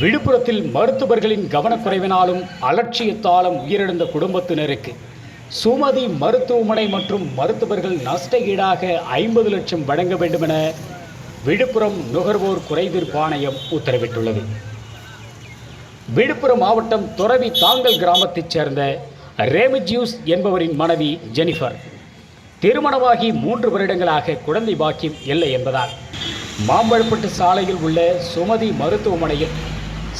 விழுப்புரத்தில் மருத்துவர்களின் கவனக்குறைவினாலும் அலட்சியத்தாலும் உயிரிழந்த குடும்பத்தினருக்கு சுமதி மருத்துவமனை மற்றும் மருத்துவர்கள் நஷ்ட ஈடாக ஐம்பது லட்சம் வழங்க வேண்டுமென விழுப்புரம் நுகர்வோர் குறைதீர்ப்பு ஆணையம் உத்தரவிட்டுள்ளது. விழுப்புரம் மாவட்டம் துறவி தாங்கல் கிராமத்தைச் சேர்ந்த ரேமிஜியூஸ் என்பவரின் மனைவி ஜெனிஃபர். திருமணமாகி மூன்று வருடங்களாக குழந்தை பாக்கியம் இல்லை என்பதால் மாம்பழப்பட்டு சாலையில் உள்ள சுமதி மருத்துவமனையில்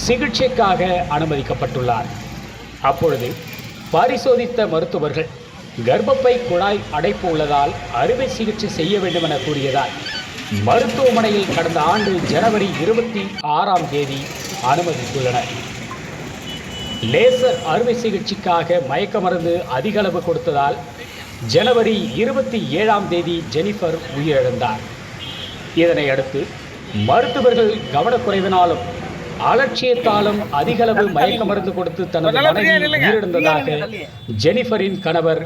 சிகிச்சைக்காக அனுமதிக்கப்பட்டுள்ளார். அப்பொழுது பரிசோதித்த மருத்துவர்கள் கர்ப்பப்பை குழாய் அடைப்பு உள்ளதால் அறுவை சிகிச்சை செய்ய வேண்டும் என கூறியதால் மருத்துவமனையில் கடந்த ஆண்டு ஜனவரி இருபத்தி ஆறாம் தேதி அனுமதித்துள்ளனர். லேசர் அறுவை சிகிச்சைக்காக மயக்க மருந்து அதிகளவு கொடுத்ததால் ஜனவரி இருபத்தி ஏழாம் தேதி ஜெனிஃபர் உயிரிழந்தார். இதனை அடுத்து மருத்துவர்கள் கவனக்குறைவினாலும் அலட்சியத்தாலும் அதிக அளவு மயக்க மருந்து கொடுத்து தனது மனைவி உயிரிழந்ததாக ஜெனிஃபரின் கணவர்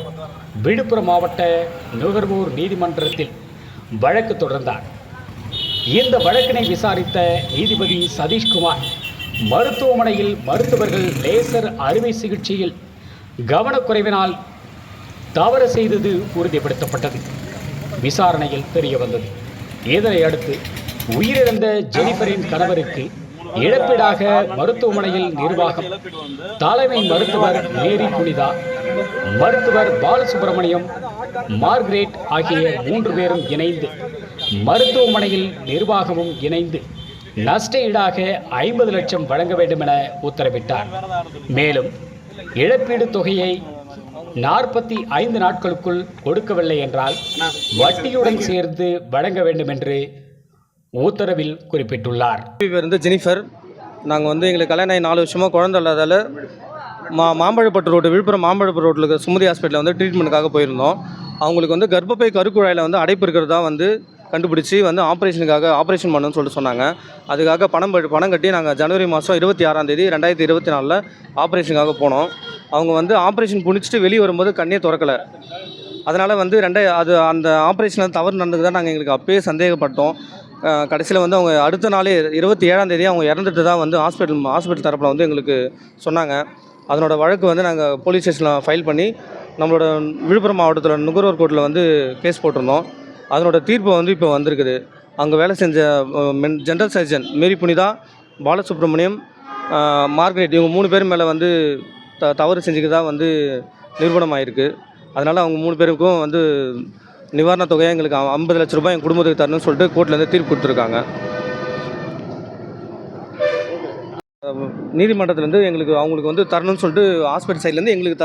விழுப்புரம் மாவட்ட நுகர்வோர் நீதிமன்றத்தில் வழக்கு தொடர்ந்தார். இந்த வழக்கினை விசாரித்த நீதிபதி சதீஷ்குமார் மருத்துவமனையில் மருத்துவர்கள் லேசர் அறுவை சிகிச்சையில் கவனக்குறைவினால் தவறு செய்தது உறுதிப்படுத்தப்பட்டது. விசாரணையில் தெரிய வந்தது இதனை அடுத்து உயிரிழந்த ஜெனிஃபரின் கணவருக்கு இழப்பீடாக மருத்துவமனையில் நிர்வாகம். தலைமை மருத்துவர் மேரி புனிதா மருத்துவர் பாலசுப்ரமணியம் மார்கரேட் ஆகிய மூன்று பேரும் இணைந்து மருத்துவமனையில் நிர்வாகமும் இணைந்து நஷ்ட ஈடாக ஐம்பது லட்சம் வழங்க வேண்டும் என உத்தரவிட்டார். மேலும் இழப்பீடு தொகையை நாற்பத்தி ஐந்து நாட்களுக்குள் கொடுக்கவில்லை என்றால் வட்டியுடன் சேர்ந்து வழங்க வேண்டும் என்று உத்தரவில் குறிப்பிட்டுள்ளார். இருந்து ஜெனிஃபர் நாங்கள் வந்து எங்களுக்கு கல்யாணம் ஆகி நாலு வருஷமாக குழந்தை இல்லாதால மா மாம்பழப்பட்டு ரோடு விழுப்புரம் மாம்பழப்பட்டு ரோட்டில் இருக்க சுமதி ஹாஸ்பிட்டலில் வந்து ட்ரீட்மெண்ட்டுக்காக போயிருந்தோம். அவங்களுக்கு வந்து கர்ப்பப்பை கருக்குழாயில் வந்து அடைப்பு இருக்கிறதா வந்து கண்டுபிடிச்சி வந்து ஆப்ரேஷனுக்காக ஆப்ரேஷன் பண்ணணும்னு சொல்லிட்டு சொன்னாங்க. அதுக்காக பணம் பணம் கட்டி நாங்கள் ஜனவரி மாதம் இருபத்தி ஆறாம் தேதி ரெண்டாயிரத்தி இருபத்தி நாலில் ஆப்ரேஷனுக்காக போனோம். அவங்க வந்து ஆப்ரேஷன் முடிச்சுட்டு வெளியே வரும்போது கண்ணே திறக்கலை. அதனால் வந்து ரெண்டாய் அது அந்த ஆப்ரேஷனில் தவறு நடந்தது தான் நாங்கள் எங்களுக்கு அப்பயே சந்தேகப்பட்டோம். கடைசியில் வந்து அவங்க அடுத்த நாளே இருபத்தி ஏழாம் தேதி அவங்க இறந்துட்டு தான் வந்து ஹாஸ்பிட்டல் ஹாஸ்பிட்டல் தரப்பில் வந்து எங்களுக்கு சொன்னாங்க. அதனோட வழக்கு வந்து நாங்கள் போலீஸ் ஸ்டேஷனில் ஃபைல் பண்ணி நம்மளோட விழுப்புரம் மாவட்டத்தில் நுகர்வோர் கோர்ட்டில் வந்து கேஸ் போட்டிருந்தோம். அதனோட தீர்ப்பு வந்து இப்போ வந்திருக்குது. அங்கே வேலை செஞ்ச general surgeon Mary Punitha Balasubramaniam uh, Margaret இவங்க மூணு பேர் மேலே வந்து த தவறு செஞ்சுக்கிறதா வந்து நிரூபணம் ஆயிருக்கு அதனால் அவங்க மூணு பேருக்கும் வந்து நிவாரணத் தொகையாக எங்களுக்கு ஐம்பது லட்ச ரூபாய் என் குடும்பத்துக்கு தரணும்னு சொல்லிட்டு கோர்ட்லேருந்து தீர்ப்பு கொடுத்துருக்காங்க. நீதிமன்றத்துலேருந்து எங்களுக்கு அவங்களுக்கு வந்து தரணும்னு சொல்லிட்டு ஹாஸ்பிட்டல் சைட்லேருந்து எங்களுக்கு